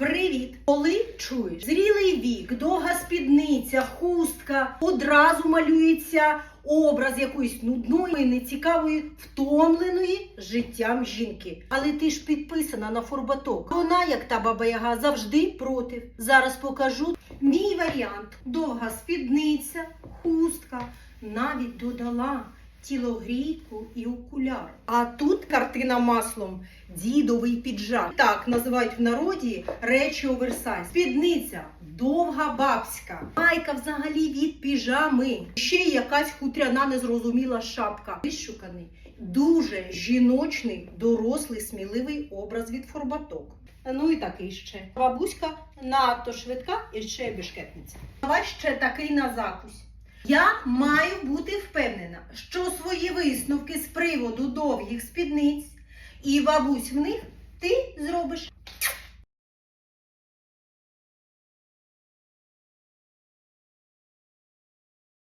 Привіт! Коли чуєш зрілий вік, довга спідниця, хустка, одразу малюється образ якоїсь нудної, нецікавої, втомленої життям жінки. Але ти ж підписана на фурбаток. Вона, як та баба Яга, завжди проти. Зараз покажу мій варіант. Довга спідниця, хустка, навіть додала тілогрійку і окуляр. А тут картина маслом. Дідовий піджак. Так називають в народі речі оверсайз. Спідниця довга бабська. Майка взагалі від піжами. Ще й якась хутряна незрозуміла шапка. Вишуканий, дуже жіночний, дорослий, сміливий образ від форбаток. Ну і такий ще. Бабуська надто швидка і ще й бешкетниця. Давай ще такий на закусь. Я маю бути впевнена, що свої висновки з приводу довгих спідниць і бабусь в них